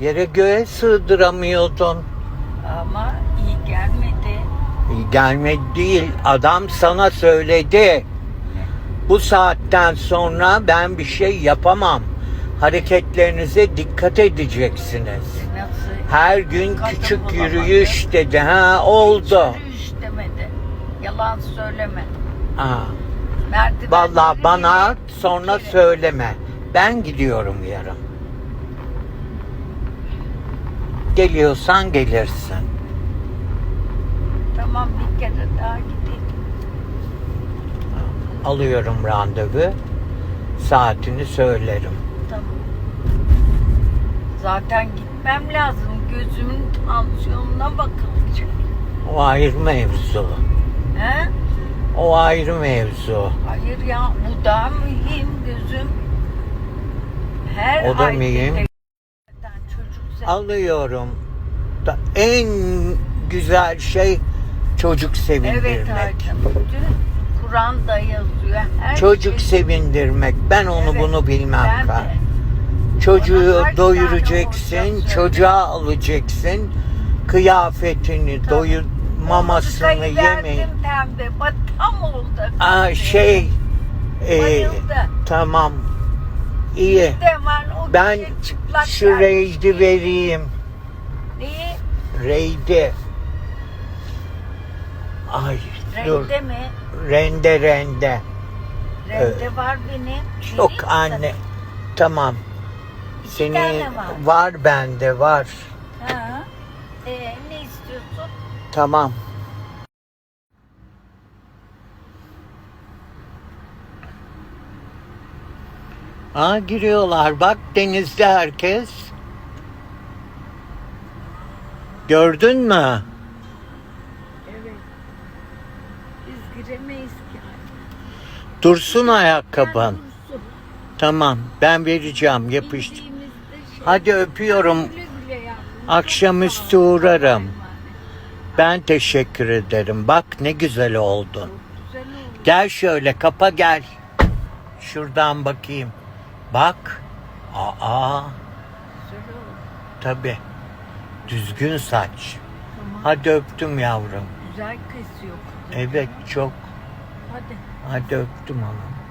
Yere göğe sığdıramıyordun. Ama iyi gelmedi. Gelmedi değil. Adam sana söyledi. Bu saatten sonra ben bir şey yapamam. Hareketlerinize dikkat edeceksiniz. Nasıl? Her gün Kadın küçük bulamadı. yürüyüş dedi. Ha oldu. Yürüyüş demedi. Yalan söyleme. Ha. Merdivenleri Vallahi bana sonra söyleme. Ben gidiyorum yarın. Geliyorsan gelirsin. Tamam bir kere daha gidelim. Alıyorum randevu. Saatini söylerim. Tamam. Zaten gitmem lazım. Gözümün tansiyonuna bakılacak. O ayrı mevzu. He? O ayrı mevzu. Hayır ya bu da mühim gözüm. Her O da ay mühim. Alıyorum. Da en güzel şey çocuk sevindirmek. Evet Hakan. Kur'an'da yazıyor. Her Çocuk şey- sevindirmek. Ben onu Evet, bunu bilmem. ben Kar. Çocuğu doyuracaksın, çocuğa alacaksın, kıyafetini, Tabii. doyur, mamasını, verdim pembe. Tam oldu. Aa, şey, e, Bayıldı. tamam, iyi. O Ben çıplak şu geldi. reydi vereyim, Neyi? reydi. Ay, dur, Rende mi? rende rende. Rende var benim. Yok Vereyim anne, sana. tamam. İki Seni tane var. var bende var. Ha. Ee, ne istiyorsun? Tamam. Aa giriyorlar. Bak denizde herkes. Gördün mü? Evet. Biz giremeyiz ki. Dursun ayakkabın. Dursun. Tamam. Ben vereceğim. Yapıştır. Şey- Hadi öpüyorum. Akşamüstü uğrarım. Ben teşekkür ederim. Bak ne güzel oldun. Gel şöyle kapa gel. Şuradan bakayım. Bak. Aa tabi. Düzgün saç. Tamam. Hadi öptüm yavrum. Güzel kesiyor. Evet çok. Hadi. Hadi öptüm onu.